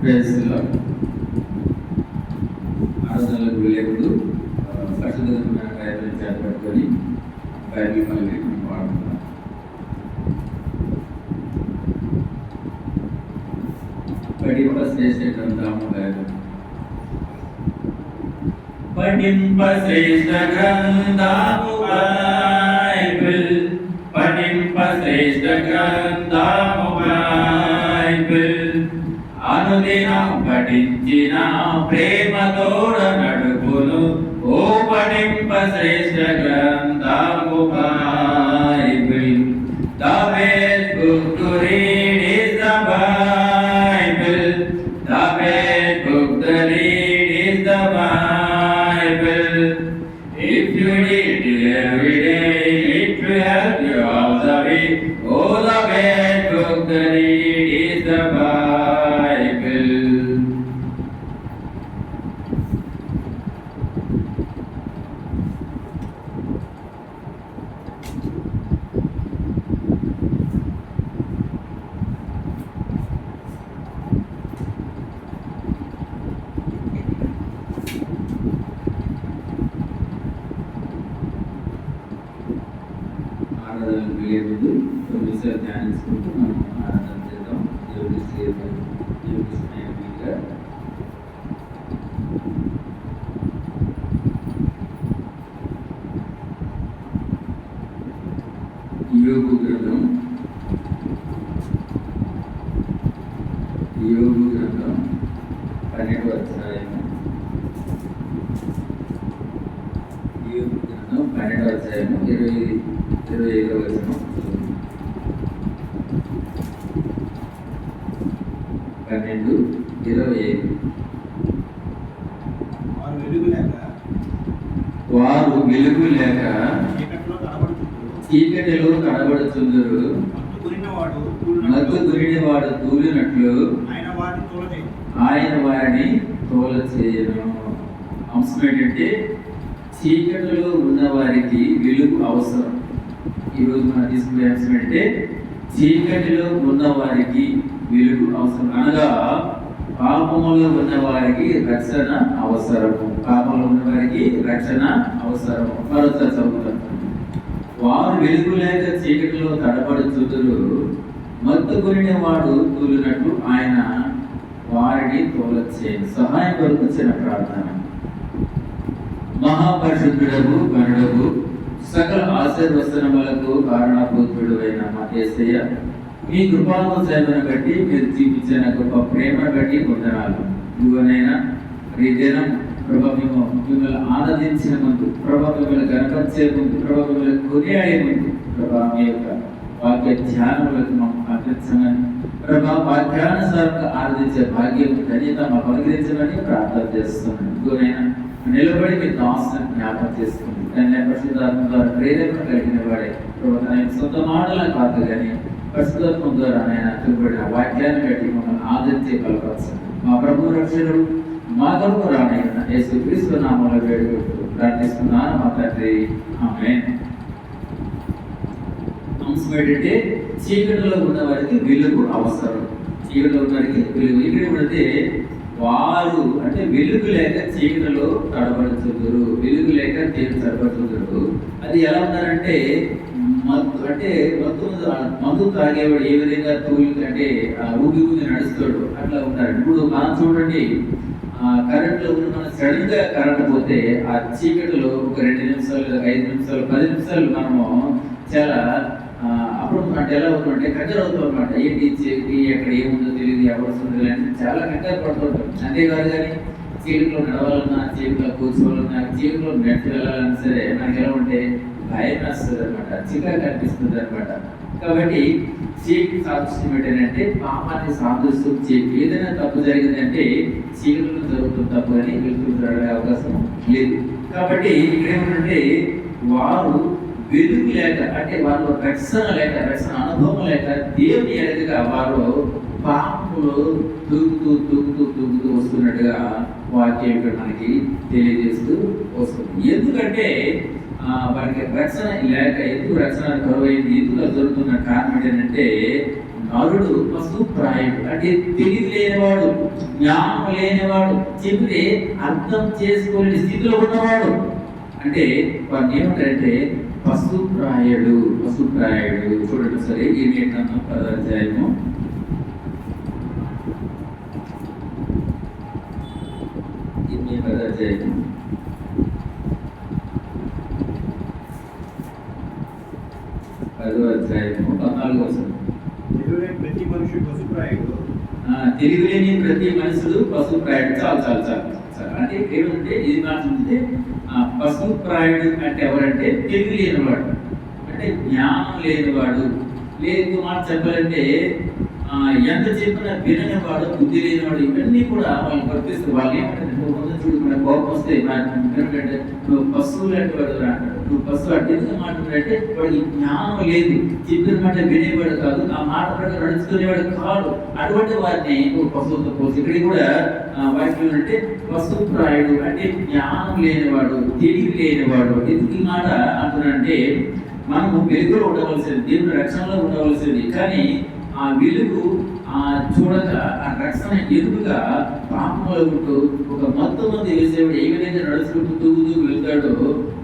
ప్రేయస్లో ఆరాధనలకు వెళ్ళేప్పుడు ముందు పరిశుద్ధమైన బైబిల్ చేతపట్టుకొని బైబిల్ మళ్ళీ మనం వాడుతున్నాం పడింప శ్రేష్ఠ గ్రంథము బైబిల్ పఠింప శ్రేష్ఠ గ్రంథము బైబిల్ పఠింప శ్రేష్ఠ గ్రంథము అనుదినం పఠించిన ప్రేమతోడ నడుపును ఓ పఠింప శ్రేష్ఠ గ్రంథము బైబిల్ The ఆరాధనకు వెళ్ళే ముందు ధ్యానించుకుంటూ మనం ఆరాధన చేద్దాం. దేవుడి శ్రీ దేవుడి స్నేహితుడిగా యోగు గ్రంథం యోగు గ్రంథం పన్నెండు అధ్యాయం యోగు గ్రంథం పన్నెండు అధ్యాయం ఇరవై ఇరవై ఐదో వచనం పన్నెండు ఇరవై ఐదు వారు వెలుగు లేక వారు వెలుగు లేక చీకట్లో కనబడుతుండ్రు. చీకటిలో కనబడుచుందరు మత్తు గురినవాడు మత్తు తూలినట్లు గురిని వాడు తూలినట్లు ఆయన వారిని తోల చేయను అంశం ఏంటంటే చీకటిలో ఉన్న వారికి వెలుగు అవసరం. ఈరోజు మనం తీసుకునే అంశం ఏంటంటే చీకటిలో ఉన్న వారికి వెలుగు అవసరం. అనగా పాపములో ఉన్న వారికి రక్షణ అవసరము. పాపంలో ఉన్న వారికి రక్షణ అవసరము. మరోసారి చదువుతాం. వారు వెలుగు లేక చీకటిలో తడబడుచుదురు మత్తు కొనిన వాడు తూలినట్టు ఆయన వారిని తోలచ్చే సహాయం కొరకు చిన్న ప్రార్థన. మహాపరిశుద్ధుడకు గనుడకు సకల ఆశీర్వసనములకు కారణభూతుడు అయిన మా యేసయ్య మీ కృపానుసయమను బట్టి మీరు చూపించిన గొప్ప ప్రేమ బట్టి వందనాలు ఇవనైనా ఈ దినం ప్రభా మేము మిమ్మల్ని ఆనందించిన ముందు ప్రభా మిమ్మల్ని గనపరిచే ముందు ప్రభా మిమ్మల్ని కొనియాడే ముందు ప్రభా మీ యొక్క వాక్య ధ్యానములకు మాకు ఆకర్షణని ప్రభా వాక్యానుసారంగా ఆరాధించే భాగ్యం ధన్యత మాకు అనుగ్రహించమని ప్రార్థన చేస్తున్నాను ఇదిగోనైనా నిలబడి మీ దాసుని జ్ఞాపకం చేసుకుంది దాని పరిశుద్ధాత్మ ద్వారా ప్రేరేపణ కలిగిన వాడే ప్రభా సొంత మాటలను కాదు కానీ పరిశుద్ధాత్మ ద్వారా ఆయన చూపబడిన వాక్యాన్ని బట్టి మమ్మల్ని ఆదరించే బలపరచండి. మా ప్రభు రక్షణుడు మా కొరకు రానైనా యేసు క్రీస్తు నామంలో వేడుకుంటూ ప్రార్థిస్తున్నాను మా తండ్రి. ఆమె అంశం ఏంటంటే చీకటిలో ఉన్న వారికి వెలుగు అవసరం. చీకటిలో ఉన్న వారికి వెలుగు. ఇక్కడ ఏమంటే వారు అంటే వెలుగు లేక చీకటిలో తడబడుతున్నారు వెలుగు లేక చీకటి తడబడుతున్నారు అది ఎలా ఉన్నారంటే మత్తు అంటే మత్తు మందు తాగేవాడు ఏ విధంగా తూలి అంటే ఆ ఊగి ఊగి నడుస్తాడు అట్లా ఉంటారు ఇప్పుడు మనం చూడండి కరెంట్లో ఉన్న మనం సడన్గా కరెంట్ పోతే ఆ చీకటిలో ఒక రెండు నిమిషాలు లేదా ఐదు నిమిషాలు పది నిమిషాలు మనము చాలా అప్పుడు అంటే ఎలా అవుతుందంటే కంగారు అవుతాం అనమాట ఏంటి చీకటి ఎక్కడ ఏముందో తెలియదు ఎవరు వస్తుంది అంటే చాలా కంగారు పడుతుంటాం. అంతేకాదు కానీ చీకటిలో నడవాలన్నా చీకటిలో కూర్చోవాలన్నా చీకటిలో నెట్ వెళ్ళాలన్నా సరే మనకి ఎలా ఉంటే భయం వేస్తుంది అనమాట చికాకు అనిపిస్తుంది అనమాట కాబట్టి చీకటి సాదృశ్యం ఏంటంటే పాపాన్ని సాదృశ్యం చీకటి ఏదైనా తప్పు జరిగిందంటే చీకటిలో జరుగుతుంది తప్పు అని వెళ్తూ అవకాశం లేదు. కాబట్టి ఇక్కడ ఏమంటే వారు వెలుగు లేక అంటే వారు రక్షణ లేక రక్షణ అనుభవం లేక దేవుని ఎరగగా వారు పాపములు తూగుతూ తూగుతూ తూగుతూ వస్తున్నట్టుగా వాక్యం ఇక్కడ మనకి తెలియజేస్తూ వస్తుంది. ఎందుకంటే వారికి రక్షణ లేక ఎందుకు రక్షణ కరువైంది ఎందుకు జరుగుతున్న కారణం ఏంటంటే నరుడు పశుప్రాయుడు అంటే తెలివి లేనివాడు జ్ఞానం లేనివాడు చెబితే అర్థం చేసుకోలేని స్థితిలో ఉన్నవాడు. అంటే వాడిని ఏమంటారంటే పశుప్రాయుడు పశుప్రాయుడు చూడండి సరే ఏమి ఏంటన్నా పదాధ్యాయము ఇన్ని పదాధ్యాయము పదో అధ్యాయము పద్నాలుగు వచనం తెలుగులేని ప్రతి మనుషుడు పశుప్రాయుడు ఆ, తెలివిలేని ప్రతి మనుషుడు పశు ప్రాయుడు. చాలు చాలు చాలు సార్ అంటే ఏమంటే ఇది మాట్లాడితే పశువు ప్రాయుడు అంటే ఎవరంటే తెలివి లేనివాడు అంటే జ్ఞానం లేనివాడు. లేదు మాట చెప్పాలంటే ఎంత చెప్పినా వినని వాడు బుద్ధి లేనివాడు ఇవన్నీ కూడా వాళ్ళు వర్తిస్తారు. వాళ్ళు ఏమంటారు చూడు మన కోపం వస్తే ఎందుకంటే నువ్వు పశువులు లాంటి వాడు అంటాడు. నువ్వు పశువు అంటే ఎందుకు మాట్లాడంటే వాడికి జ్ఞానం లేదు. చెప్పిన మాట వినేవాడు కాదు. ఆ మాట ప్రకారం నడుచుకునేవాడు కాదు అటువంటి వారిని నువ్వు పశువులతో పోసి ఇక్కడ కూడా ఆ, వాక్యం అంటే పశువు ప్రాయుడు అంటే జ్ఞానం లేనివాడు తెలివి లేనివాడు. ఎందుకు ఈ మాట అంటున్నాడంటే మనము వెలుగులో ఉండవలసింది దేవుని రక్షణలో ఉండవలసింది. కానీ ఆ వెలుగు ఆ చూడక ఆ రక్షణ ఎదురుగా పాపంలో ఉంటూ ఒక మొత్తం మంది వేసేవాడు ఏ విధంగా నడుచుకుంటూ తూగుతూ వెళ్తాడో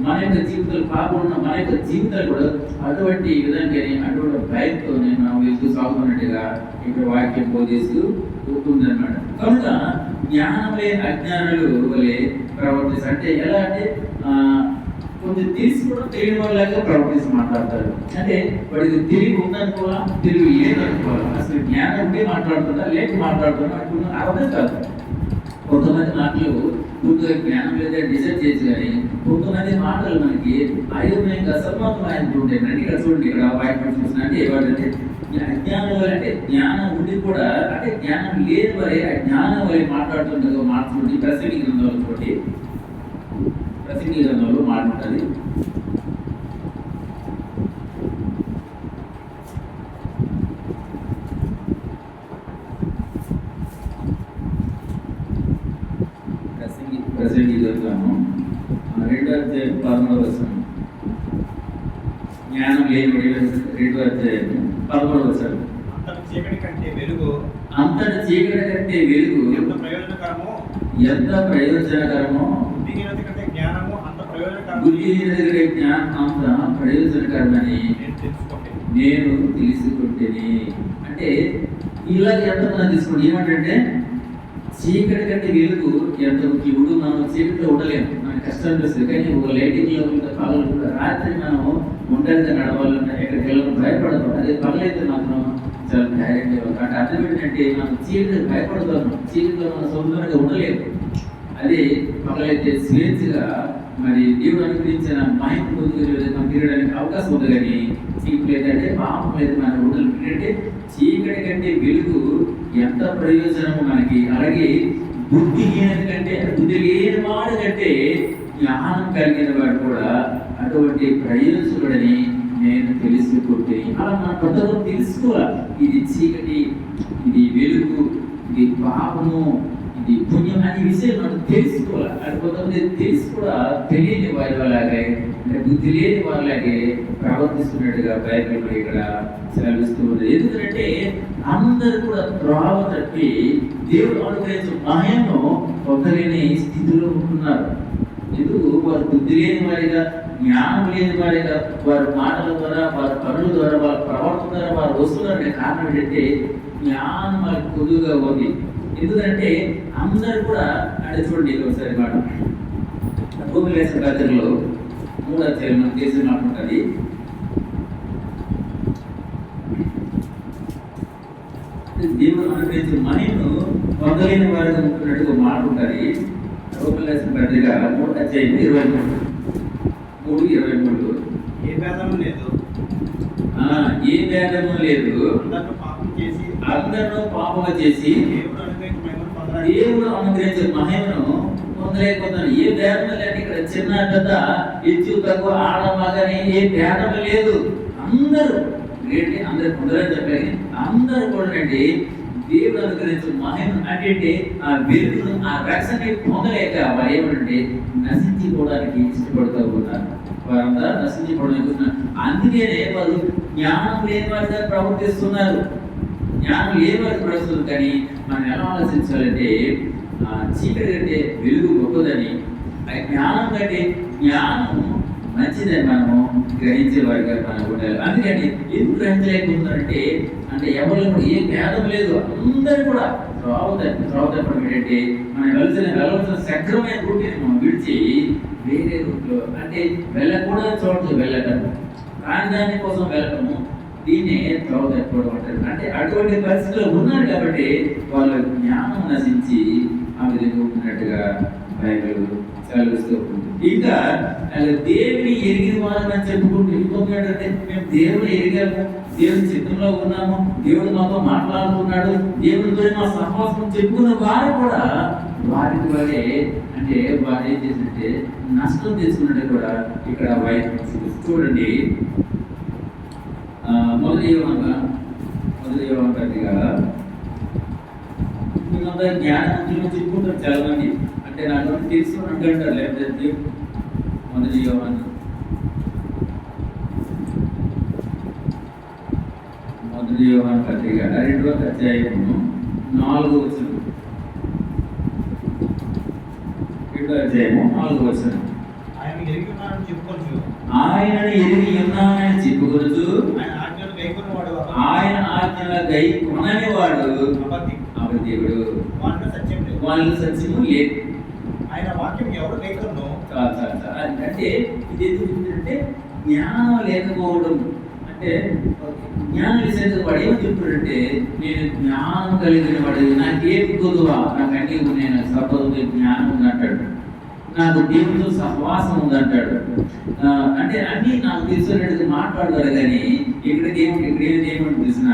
మన యొక్క జీవితాలు పాపం ఉన్న మన యొక్క జీవితాలు కూడా అటువంటి విధంగా అటువంటి భయంతోనే మనం వెళ్తూ సాగుతున్నట్టుగా ఇక్కడ వాక్యం బోధిస్తూ ఉందన్నమాట కనుక జ్ఞానములే అజ్ఞానులు వలె ప్రవర్తిస్తారు. అంటే ఎలా అంటే ఆ, కొంచెం తెలిసి కూడా తెలియని వాళ్ళగా ప్రవర్తించి మాట్లాడతారు. అంటే వాడికి తెలివి ఉందనుకోవాలా? తెలివి లేదనుకోవాలా? అసలు జ్ఞానం ఉంటే మాట్లాడుతుందా? లేక మాట్లాడుతున్నా అనుకున్న అర్థం కాదు. కొంతమంది మాటలు పూర్తిగా జ్ఞానం లేదా డిసైడ్ చేసి కానీ కొంతమంది మాటలు మనకి అయోమయంగా సర్వత్వమైనట్టు ఉంటాయి. అంటే ఇక్కడ చూడండి ఇక్కడ అపాయింట్మెంట్ చూసిన అంటే ఏవాడంటే అజ్ఞానం వల్ల అంటే జ్ఞానం ఉండి కూడా అంటే జ్ఞానం లేని వరే ఆ జ్ఞానం వల్ల మాట్లాడుతుండగా మాట్లాడుతుంది ప్రసంగి గ్రంథాలు తోటి ప్రసంగి గ్రంథంలో మాట్లాడుతుంది ప్రసంగి ప్రసంగి గ్రంథము ఆ, రెండో అధ్యాయం పదమూడవ వచనం. జ్ఞానం లేని రెండో అధ్యాయం పదమూడవ వచనం. అంతటి చీకటి కంటే వెలుగు అంతటి చీకటి కంటే వెలుగు ఎంత ప్రయోజనకరమో ఎంత ప్రయోజనకరమో బుద్ధిహీనత కంటే జ్ఞానము అంత ప్రయోజనకరమో దగ్గర జ్ఞానం అంత ప్రయోజనకరమని నేను తెలుసుకోండి నేను తీసుకుంటేని అంటే ఇలాగ ఎంతమంది తీసుకోండి? ఏమంటే చీకటి కంటే వెలుగు ఎంత ఇప్పుడు మనం చీకటిలో ఉండలేము. మనకి కష్టం అనిపిస్తుంది. కానీ ఒక లైటింగ్లో ఉంటే పగలు కూడా రాత్రి మనం ఒంటరిగా నడవాలన్నా ఎక్కడికి వెళ్ళాలని భయపడతాం. అదే పగలైతే మాత్రం చాలా ధైర్యంగా అంటే అర్థం ఏంటంటే మనం చీకటి భయపడతాం. చీకటిలో మనం సొంతంగా ఉండలేము. అదే పగలైతే స్వేచ్ఛగా మరి దేవుడు అనుగ్రహించిన మహిమ పొందుకునే తిరగడానికి అవకాశం ఉంది కానీ ఇప్పుడు పాపం లేదు మన ఉండలు ఏంటంటే చీకటి కంటే వెలుగు ఎంత ప్రయోజనము మనకి అలాగే బుద్ధిహీనత కంటే బుద్ధి లేని వాడు కంటే జ్ఞానం కలిగిన వాడు కూడా అటువంటి ప్రయోజకుడని నేను తెలుసుకుంటే. అలా మన కొంతవరకు తెలుసుకోవాలి. ఇది చీకటి ఇది వెలుగు ఇది పాపము ఈ పుణ్యం అనే విషయం మనం తెలుసుకోవాలి అది కొంతమంది తెలిసి కూడా తెలియని వారి వాళ్ళగే అంటే బుద్ధి లేని వాళ్ళగే ప్రవర్తిస్తున్నట్టుగా బైబిల్ ఇక్కడ సెలవిస్తూ ఉంది. ఎందుకంటే అందరూ కూడా త్రోవ తప్పి దేవుడు అనుగ్రహించిన మహిమను పొందలేని స్థితిలో ఉంటున్నారు ఎందుకు? వారు బుద్ధి లేని వారిగా జ్ఞానం లేని వారిగా వారి మాటల ద్వారా వారి పనుల ద్వారా వారి ప్రవర్తన ద్వారా వారు వస్తున్నారనే కారణం ఏంటంటే జ్ఞానం వాళ్ళకి కొద్దుగా ఉంది. ఎందుకంటే అందరు కూడా అంటే చూడండి ఒకసారి మాట. భూమి లేసిన రాత్రిలో మూడు అధ్యాయులు మనం చేసిన మాట ఉంటుంది. దేవుడు అనుగ్రహించిన మహిమను పొందలేని వారిగా ఉంటున్నట్టుగా మాట ఉంటుంది. భూమి లేసిన పత్రిక మూడు అధ్యాయం ఇరవై మూడు. మూడు ఇరవై మూడు. ఏ భేదము లేదు. ఆ, ఏ భేదము లేదు. అందరూ పాపం చేసి పాపము చేసి దేవుడు అనుగ్రహించే మహిమను పొందలేకపోతున్నాను ఏ భేదం లేదు ఇక్కడ చిన్న పెద్ద ఎత్తు తక్కువ ఆడ ఏ భేదం లేదు. అందరూ ఏంటి? అందరు పొందలేని చెప్పాలి అందరూ కూడా అండి దేవుడు అనుగ్రహించిన మహిమను అంటే ఆ వెలుగును ఆ రక్షణ పొందలేక వారు ఏమంటే నశించిపోవడానికి ఇష్టపడుతూ ఉన్నారు. వారంతా నశించిపోవడానికి అందుకనే వారు జ్ఞానం లేని వారిగా ప్రవర్తిస్తున్నారు. జ్ఞానం ఏ ప్రస్తుతం కానీ మనం ఎలా ఆలోచించాలంటే చీకటి కంటే వెలుగు గొప్పదని ఆ జ్ఞానం కంటే జ్ఞానం మంచిదని మనము గ్రహించే వారిగా మనం ఉండాలి. అందుకని ఎందుకు గ్రహించలేకపోతున్నారంటే అంటే ఎవరు ఏ భేదం లేదు. అందరూ కూడా త్రోవ రావద్దు ఏంటంటే మనం వెళ్ళసిన వెళ్ళవలసిన సక్రమైన రూట్ని మనం విడిచి వేరే రూట్లో అంటే వెళ్ళకూడని చోట్ల వెళ్ళటము కాని దాని కోసం వెళ్ళటము దీన్నే త్రోవ తప్పుకోవడం అంటారు అంటే అటువంటి పరిస్థితిలో ఉన్నారు కాబట్టి వాళ్ళ జ్ఞానం నశించి ఆ విధంగా ఉన్నట్టుగా బైబిల్ చదివిస్తూ ఉంటుంది. ఇంకా దేవుని ఎరిగిన వాళ్ళని చెప్పుకుంటూ వెళ్ళిపోతున్నాడంటే మేము దేవుని ఎరిగాము దేవుని చిత్రంలో ఉన్నాము దేవుడు మాతో మాట్లాడుతున్నాడు దేవుడితో మా సహవాసం చెప్పుకున్న వారు కూడా వారికి వారే అంటే వారు ఏం చేసినట్టే నష్టం తెచ్చుకున్నట్టు కూడా ఇక్కడ వైపు చూడండి. మొదటి యోగంగా మొదటి యోగం పత్రిక మీరంతా జ్ఞానవంతులు చెప్పుకుంటారు చాలా మంది అంటే నాకు తెలుసు అంటారు లేకపోతే మొదటి యోగం మొదటి యోగం పత్రిక రెండవ అధ్యాయము నాలుగో వచనం. రెండో అధ్యాయము నాలుగో వచనం. ఆయన ఎరిగి ఉన్నాడని చెప్పుకోవచ్చు ఆయనను ఎరిగి ఉన్నానని చెప్పుకొనుచు గై కొనని వాడు అబద్ధి అబద్ధీయుడు వాటిలో సత్యం లేదు. వాళ్ళు సత్యము లేదు. ఆయన వాక్యం ఎవరు అది అంటే ఇది చెప్తుందంటే జ్ఞానం లేకపోవడం. అంటే జ్ఞానం విషయంలో వాడు ఏమని చెప్తాడంటే నేను జ్ఞానం కలిగిన వాడు నాకేం కొదువా నాకు అన్ని నాకు సపోజ్ జ్ఞానం ఉంది నాకు దేవుడితో సహవాసం ఉందంటాడు. ఆ, అంటే అన్ని నాకు తెలిసినట్టు మాట్లాడతాడు కానీ ఇక్కడ దేవుడు ఇక్కడ ఏది దేవుడు తెలిసిన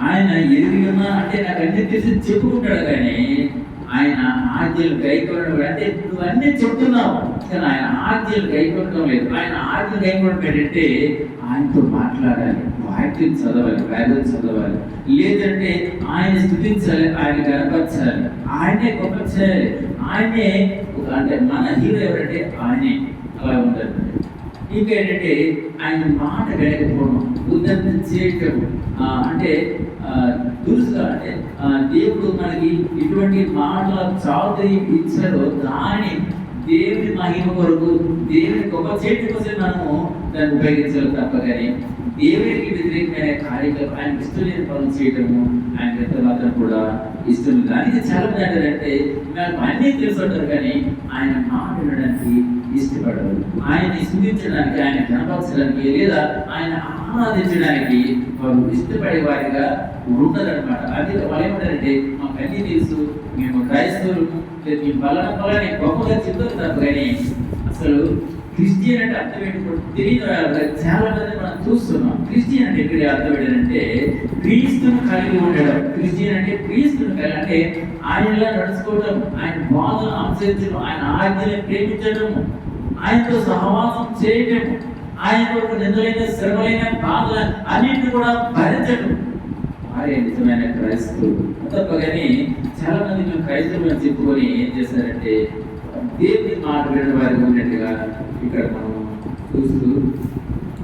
ఆయన ఎదురుగా ఉన్నా అంటే నాకు అన్ని తెలిసి చెప్పుకుంటాడు కానీ ఆయన ఆజ్ఞలు గైకొనడం అంటే నువ్వు అన్నీ చెప్తున్నావు కానీ ఆయన ఆజ్ఞలు గైకొనడం లేదు. ఆయన ఆజ్ఞలు గైకొనడం ఆయనతో మాట్లాడాలి. వాక్యం చదవాలి బైబిల్ చదవాలి. లేదంటే ఆయన స్థుతించాలి ఆయన కనపరచాలి ఆయనే గొప్ప చేయాలి. ఆయనే అంటే మన హీరో ఎవరంటే ఆయనే. అలా ఉంటారు. ఇంకా ఏంటంటే ఆయన మాట వేయకపోవడం ఉదంతం చేయటం అంటే దురుసుగా అంటే దేవుడు మనకి ఇటువంటి మాటల చావుతీ ఇచ్చారో దాని దేవుని మహిమ కొరకు దేవుని గొప్ప చేయటం కోసం మనము దాన్ని ఉపయోగించాలి తప్ప కానీ దేవునికి వ్యతిరేకమైన కార్యక్రమం ఆయన ఇష్టం లేని పనులు చేయటము ఆయన ఎంత మాత్రం కూడా ఇష్టం కానీ దానికి చాలా మంది అంటారంటే నాకు అన్నీ తెలుసు కానీ ఆయన మాట వినడానికి ఇష్టపడరు. ఆయన స్థుతించడానికి ఆయన కనపరచడానికి లేదా ఆయన ఆరాధించడానికి వారు ఇష్టపడే వారిగా ఉండదన్నమాట అది వాళ్ళు ఏమంటారంటే మాకు అన్నీ తెలుసు మేము క్రైస్తవులు మేము బలం పలాని గొప్పగా చెప్తారు తప్ప కానీ అసలు క్రిస్టియన్ అంటే అర్థం ఏంటో తెలియదు చాలా మంది మనం చూస్తున్నాం. క్రిస్టియన్ అంటే ఇక్కడ అర్థం ఏంటంటే క్రీస్తును కలిగి ఉండడం. క్రిస్టియన్ అంటే క్రీస్తును కలిగి అంటే ఆయనలా నడుచుకోవడం ఆయన బాధను అనుసరించడం ఆయన ఆజ్ఞలను ప్రేమించడం ఆయనతో సహవాసం చేయటం ఆయన కొరకు నిందలైన శ్రమలైన బాధలు అన్నింటిని కూడా భరించడం వారే నిజమైన క్రైస్తవులు. తప్పగాని చాలా మంది మేము క్రైస్తవులు చెప్పుకొని ఏం చేశారంటే దేవుని మాట్లాడిన వినడం వారికి ఉన్నట్టుగా ఇక్కడ మనం చూస్తూ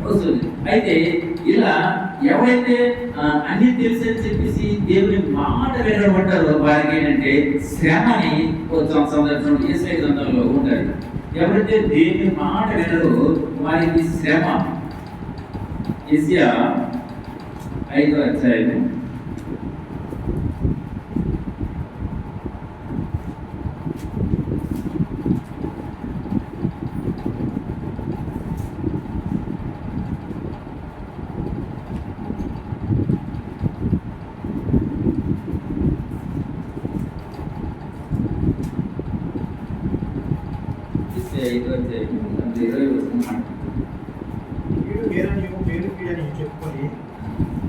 వస్తుంది. అయితే ఇలా ఎవరైతే అన్ని తెలుసు అని చెప్పేసి దేవుని మాట వినబడ్డారో వారికి ఏంటంటే శ్రమని కొంచెం సందర్భంలో ఏసై గ్రంథంలో ఉంటారు ఎవరైతే దేవుని మాట వినరో వారికి శ్రమ. ఇసియా ఐదో అధ్యాయము ఇసియా ఐదో అధ్యాయము అందులో ఇరవై వస్తున్నాం వీడు వేరని వేరు వీడని చెప్పుకొని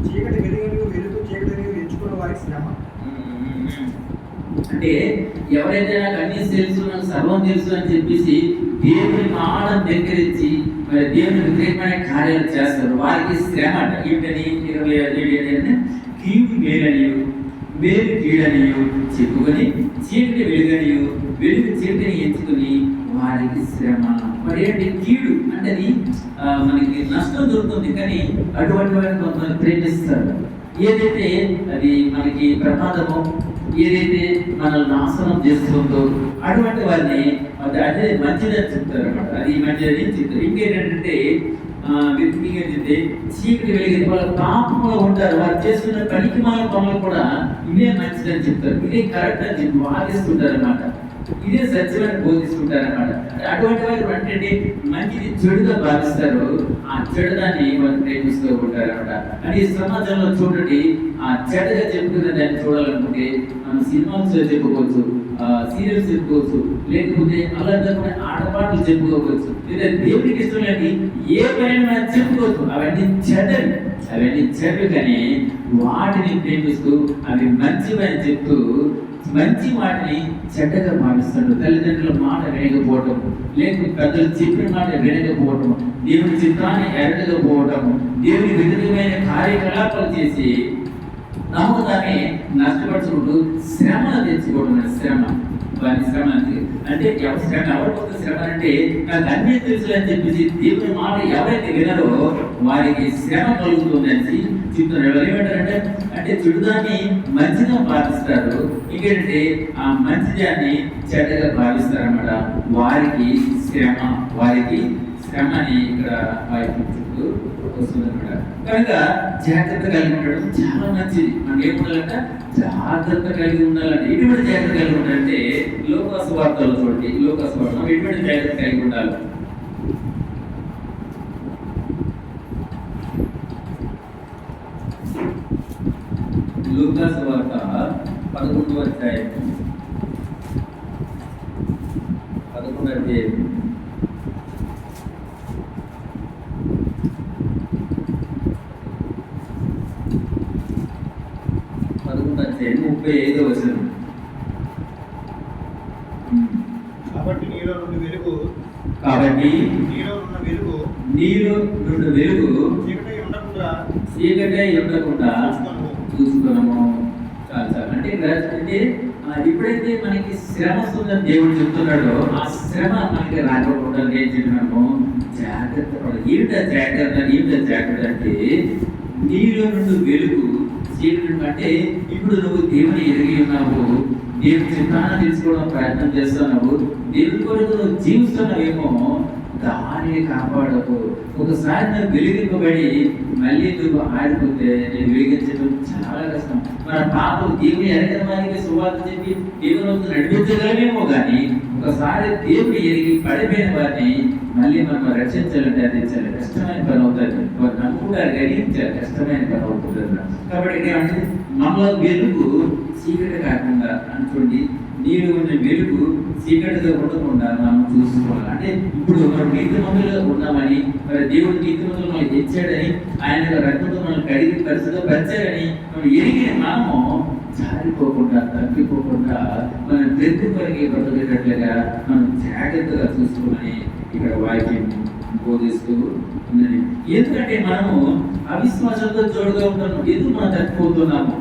చీకటి వెలుగని వెలుగు చీకటిని ఎంచుకున్న వారి శ్రమ అంటే ఎవరైతే నాకు అన్ని తెలుసు నాకు సర్వం తెలుసు అని చెప్పేసి దేవుని మాట దగ్గరించి మరి దేవుని విపరీతమైన కార్యాలు చేస్తారు. వారికి శ్రమ అంట. ఏంటని ఇరవై ఐదు ఏంటంటే కీడు మేలనియు మేలు కీడనియు చెప్పుకొని చీకటి వెలుగనియు వెలుగు చీకటిని ఎంచుకొని వారికి శ్రమ. మరి ఏంటి? కీడు అంటే మనకి నష్టం దొరుకుతుంది కానీ అటువంటి వారిని కొంతమంది ప్రేమిస్తారు. ఏదైతే అది మనకి ప్రమాదము ఏదైతే మనల్ని నాశనం చేస్తుందో అటువంటి వారిని అది అదే మంచిదని చెప్తారు అనమాట అది మంచిదని చెప్తారు? ఇంకేంటంటే ఆ, ఇంకేంటంటే చీకటి వెలిగింది వాళ్ళ పాపంలో ఉంటారు. వారు చేస్తున్న పనికి మాల పనులు కూడా ఇదే మంచిదని చెప్తారు. ఇదే కరెక్ట్ అని చెప్పి వాదిస్తుంటారు అనమాట ఇదే సత్యమని బోధిస్తుంటారు అనమాట అటువంటి వారు అంటే మంచిది చెడుగా భావిస్తారు. ఆ చెడుదాన్ని వాళ్ళు ప్రేమిస్తూ ఉంటారు అనమాట అంటే సమాజంలో చూడండి ఆ చెడుగా చెప్పుకున్న దాన్ని చూడాలనుకుంటే మనం సినిమాస్ చెప్పుకోవచ్చు సీరియల్స్ చెప్పుకోవచ్చు లేకపోతే అలా కాకుండా ఆటపాటలు చెప్పుకోవచ్చు. లేదా దేవుడికి ఇష్టం లేని ఏ పైన మనం చెప్పుకోవచ్చు. అవన్నీ చెడ్డవి. అవన్నీ చెడ్డవి కానీ వాటిని ప్రేమిస్తూ అవి మంచివని చెప్తూ మంచి మాటని చెడ్డగా భావిస్తాడు తల్లిదండ్రుల మాట వినకపోవటం లేక పెద్దలు చెప్పిన మాట వినకపోవటం దేవుని చిత్తాన్ని ఎరగకపోవటం దేవుని విధమైన కార్యకలాపాలు చేసి నమ్మకాన్ని నష్టపరచుకుంటూ శ్రమను తెచ్చుకోవడం శ్రమ. వారి శ్రమ అంటే ఎవరి శ్రమ? ఎవరికొక శ్రమ అంటే నాకు అన్నీ తెలుసు అని చెప్పేసి దేవుని మాట ఎవరైతే వినరో వారికి శ్రమ కలుగుతుందని చెప్తున్నారు ఎవరు ఏమంటారంటే అంటే చెడుదాన్ని మంచిగా భావిస్తారు ఇంకేంటంటే ఆ మంచిదాన్ని చెడ్డగా భావిస్తారు అనమాట వారికి శ్రమ వారికి శ్రమ అని ఇక్కడ వారికి చెప్తూ వస్తుందన్నమాట. కనుక జాగ్రత్త కలిగి ఉండడం చాలా మంచిది. మనం ఏముండాలంట జాగ్రత్త కలిగి ఉండాలంటే ఎటువంటి జాగ్రత్త కలిగి ఉండాలంటే లోకాసు వార్తలు చూడండి. లోకాసు వార్తలు ఎటువంటి జాగ్రత్త కలిగి ఉండాలి. లూకాసు వార్త పదకొండు అధ్యాయం. పదకొండు అధ్యాయం పదకొండు అధ్యాయం ముప్పై ఐదో వచనం కాబట్టి నీలో నుండి వెలుగు కాబట్టి నీలో ఉన్న వెలుగు నీలో నుండి వెలుగు చీకటి ఉండకుండా చీకటే ఉండకుండా చూసుకొనుము. చూసుకున్నాము చాలు చాలు అంటే ఇక్కడ అంటే ఆ, ఎప్పుడైతే మనకి శ్రమ వస్తుందని దేవుడు చెప్తున్నాడు. ఆ శ్రమ మనకి రాకపోవడం ఏం చెప్పినాము జాగ్రత్త ఏమిట జాగ్రత్త? ఏమిట జాగ్రత్త అంటే నీలో నుండి వెలుగు చీకటి అంటే ఇప్పుడు నువ్వు దేవుని ఎరిగి ఉన్నావు. దేవుని చిత్తాన్ని తెలుసుకోవడం ప్రయత్నం చేస్తున్నావు. దేవుని కొరకు నువ్వు జీవిస్తున్నావేమో దాన్ని కాపాడకు. ఒకసారి నువ్వు వెలిగింపబడి మళ్ళీ నువ్వు ఆడిపోతే నేను వెలిగించడం చాలా కష్టం. మన పాపం దేవుని ఎరగిన వారికి సువార్త చెప్పి దేవుని నడిపించగలమేమో కానీ ఒకసారి దేవుని ఎరిగి పడిపోయిన వారిని మళ్ళీ మనం రక్షించాలంటే అది చాలా కష్టమైన పని అవుతుంది. వారు నమ్ముగా కానీ కష్టమైన పని అవుతుంది కాబట్టి ఇక్కడ ఏమంటే వెలుగు చీకటి కాకుండా అనుకోండి నీరు ఉన్న వెలుగు చీకటిగా ఉండకుండా మనం చూసుకోవాలి. అంటే ఇప్పుడు మనం నీతి మందులుగా ఉన్నామని మరి దేవుడు నీతి మందులు తెచ్చాడని ఆయన రక్తంతో మనం కడిగి పరిస్థితిలో పరిచాడని మనం ఎరిగిన మనము జారిపోకుండా తప్పిపోకుండా మనం ప్రతి కొరికి బ్రతకేటట్లుగా మనం జాగ్రత్తగా చూసుకోమని ఇక్కడ వాక్యం బోధిస్తూ ఉందని ఎందుకంటే మనము అవిశ్వాసంతో జోడుగా ఉంటున్నాం ఎందుకు మనం తప్పిపోతున్నాము?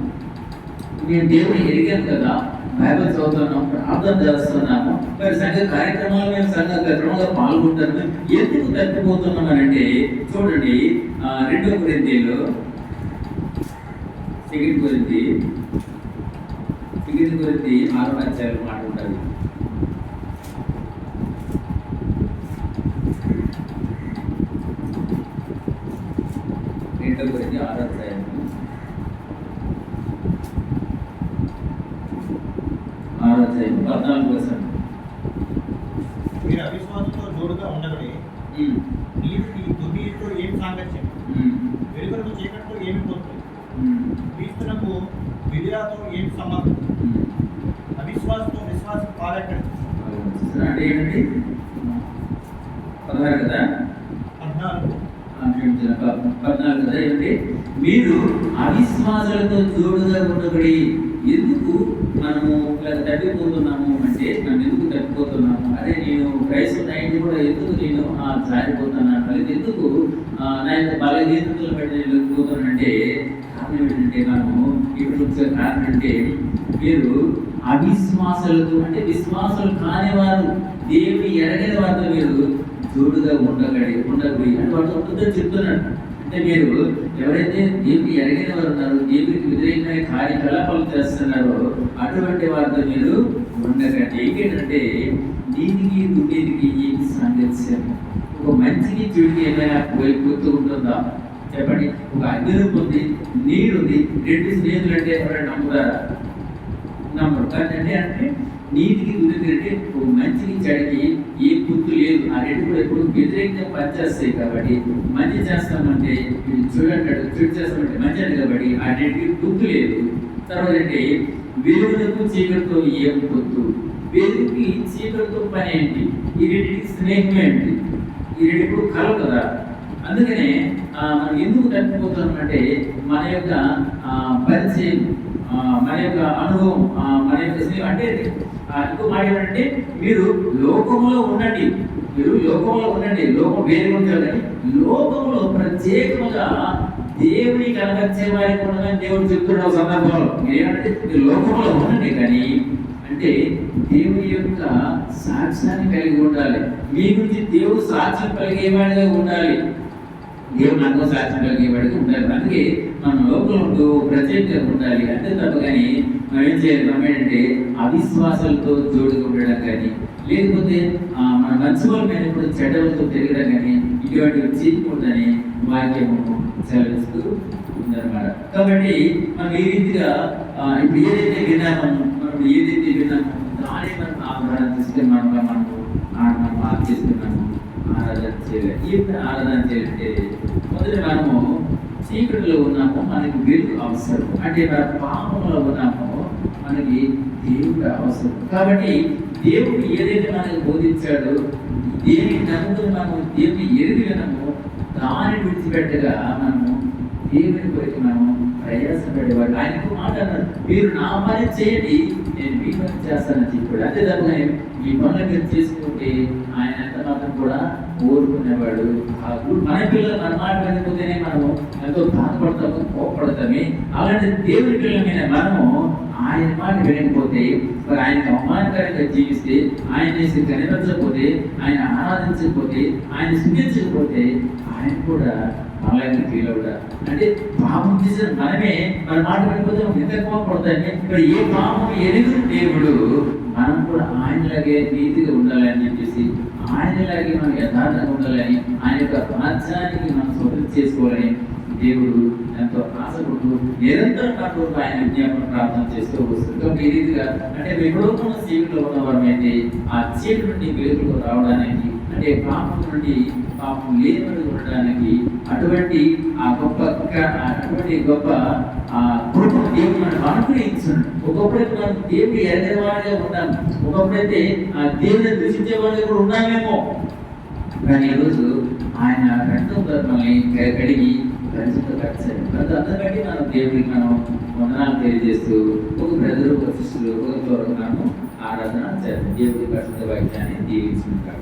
నేను దేవుని ఎరిగాను కదా బైబిల్ చదువుతున్నాం ప్రార్థన చేస్తున్నాము. మరి సంఘ కార్యక్రమాలు మేము సంఘ క్రమంలో పాల్గొంటాము ఎందుకు తప్పిపోతున్నామనంటే చూడండి రెండో కొరింతీలో సెకండ్ కొరింతి సెకండ్ కొరింతి ఆరో అధ్యాయులు మాట్లాడాలి ఉంటుంది రెండో కొరింతి ఆరో అధ్యాయం ఆరో అధ్యాయం పద్నాలుగు వచనం మీరు అవిశ్వాసంతో జోడుగా ఉండబడి ఉమ్, నీతికి దుర్నీతితో ఏం సాంగత్యం వెలుగులకు చీకటితో ఏమి పోతుంది? క్రీస్తునకు విద్యాతో ఏం సంబంధం. అవిశ్వాసంతో విశ్వాసం పాలెక్కడి? అంటే పదహారు కదా? పద్నాలుగు. పద్నాలుగు కదా? మీరు అవిశ్వాసాలతో జోడుగా ఉండబడి ఎందుకు? మనము ఇలా తప్పిపోతున్నాము అంటే మనం ఎందుకు తగ్గిపోతున్నాము అదే నేను క్రైస్తవ అయింది కూడా ఎందుకు నేను జారిపోతున్నాను లేదా ఎందుకు నా యొక్క బలహీనతలు బట్టి నేను వెళ్ళిపోతానంటే కారణం ఏంటంటే మనము ఇప్పుడు వచ్చే కారణం అంటే మీరు అవిశ్వాసాలతో అంటే విశ్వాసాలు కాని వారు దేవుని ఎరగని వారితో మీరు జోడుగా ఉండగడి ఉండకపోయి అంటే వాటితో చెప్తున్నాడు అంటే మీరు ఎవరైతే దేవుని ఎరగిన వారు ఉన్నారో దేవునికి వ్యతిరేకమైన కార్యకలాపాలు చేస్తున్నారో అటువంటి వారితో మీరు ఉండకండి. ఏంటంటే దీనికి దుర్నీతికి ఏమి సాంగత్యం ఒక మంచికి చెడుకి ఏమైనా పోయి గుర్తు ఉంటుందా? చెప్పండి. ఒక అగ్నిరూపం ఉంది నీరు ఉంది రెండు స్నేహితులు అంటే ఎవరైనా నమ్ముతారా? నమ్మరు. కానీ అంటే అంటే నీతికి దుర్నీతి అంటే ఒక మంచికి చెడుకి ఏ గుర్తు లేదు. ఆ రెండు కూడా ఎప్పుడు వ్యతిరేకంగా పనిచేస్తాయి కాబట్టి మంచి చేస్తామంటే చూడంటాడు చెడు చేస్తామంటే మంచి అంటే కాబట్టి ఆ రెండుకి గుర్తు లేదు. తర్వాత అంటే వెలుగులకు చీకటితో ఏం పొత్తు? వెలుగుకి చీకటితో పని ఏంటి? ఈ రెండింటికి స్నేహం ఏంటి? ఈ రెండు కలవు కదా. అందుకనే మనం ఎందుకు తప్పిపోతున్నాం అంటే మన యొక్క పరిచయం ఆ, మన యొక్క అనుభవం మన యొక్క స్నేహం. అంటే ఆ, ఇంకో మాట ఏమంటే మీరు లోకంలో ఉండండి. మీరు లోకంలో ఉండండి. లోకం వేరే ఉంటారు కానీ లోకంలో ప్రత్యేకముగా దేవుని కనపరిచే వారి ఉండదని దేవుడు చెప్తున్న సందర్భంలో. మీరు మీరు లోకంలో ఉండండి కానీ అంటే దేవుని యొక్క సాక్ష్యాన్ని కలిగి ఉండాలి. మీ గురించి దేవుడు సాక్ష్యం కలిగేవాడిగా ఉండాలి. దేవుడు నాకు సాక్ష్యం కలిగేవాడిగా ఉండాలి అందుకే మనం లోపల ఉంటూ ప్రత్యేకంగా ఉండాలి. అంతే తప్ప కానీ మనం ఏం చేయాలి? మనం ఏంటంటే అవిశ్వాసాలతో జోడుగా ఉండడం కానీ లేకపోతే మన మంచి వాళ్ళ మీద ఇప్పుడు చెడ్డలతో తిరగడం కానీ ఇటువంటివి చేయకూడదని వాక్యము సెలవిస్తూ ఉందన్నమాట. కాబట్టి మనం ఈ రీతిగా ఇప్పుడు ఏదైతే విన్నామో మనం ఏదైతే విన్నామో దాన్ని మనం ఆధారం తీసుకుని మనం మనము ఆ- మనం ఆర్చిస్తున్నాము ఆరాధన చేయాలి ఈ ఆరాధన చేయాలంటే మొదటి మనము చీకటిలో ఉన్నాము మనకి వెలుగు అవసరం అంటే మన పాపంలో ఉన్నామో మనకి దేవుడు అవసరం కాబట్టి దేవుడు ఏదైతే మనకు బోధించాడో దేని నమ్ముకుని మనము దేవుని ఎరిగి వినము దాన్ని విడిచిపెట్టగా మనము దేవుని కొరకు మనము ప్రయాసపడేవాడు ఆయనకు మాట మీరు నా పని చేయండి. మీ పని చేస్తానని చెప్పాడు అంతే ఈ పనులు మీరు చేసుకుంటే ఆయన ఎంత మాత్రం కూడా కోరుకునేవాడు ఆ మన పిల్లలు మన మాట వినకపోతేనే మనము ఎంతో బాధపడతాము కోపడతామే అలాంటి దేవుని పిల్లల మనము ఆయన మాట వినకపోతే మరి ఆయనకు అవమానకరంగా జీవిస్తే ఆయన చేసి కనిపించకపోతే ఆయన ఆరాధించకపోతే ఆయన స్థుతించకపోతే ఆయన కూడా ఆన్లైన్ ఫీల్ అవుతా అంటే పాపం చేసిన మనమే మన మాట పడిపోతే ఎంత ఎంత కోపడతాయి మరి ఏ పాపం ఎరుగు దేవుడు మనం కూడా ఆయనలాగే నీతిగా ఉండాలని చెప్పేసి ఆయనలాగే మనం యథార్థంగా ఉండాలని ఆయన యొక్క రాజ్యానికి మనం సొంతం చేసుకోవాలని దేవుడు ఎంతో ఆశపడుతూ నిరంతరం నాకు ఆయన విజ్ఞాపన ప్రార్థన చేస్తూ వస్తుంది కాబట్టి ఈ రీతిగా అంటే విభూతమైన చీకటిలో ఉన్నవారం అయితే ఆ చీకటి నుండి వెలుగులో రావడానికి అంటే పాపం నుండి పాపం లేని ఉండడానికి అటువంటి ఆ గొప్ప అటువంటి గొప్ప ఆ కృపను దేవుడు మనకు అనుగ్రహించాడు ఒకప్పుడైతే మనం దేవుడు ఎరగని వాడిగా ఉన్నాం ఒకప్పుడైతే ఆ దేవుని దూషించే వాడిగా కూడా ఉన్నామేమో కానీ ఈరోజు ఆయన రక్తంతో మనల్ని క- కడిగి పరిశుద్ధపరిచారు ప్రతి అందరికంటే మనం దేవుడికి మనం వందనాలు తెలియజేస్తూ ఒక బ్రదరు ఒక శిష్యులు ఒక త్వరగా ఆరాధన చేస్తాం దేవుడి పరిశుద్ధ వాక్యాన్ని దీవించుకుంటాం.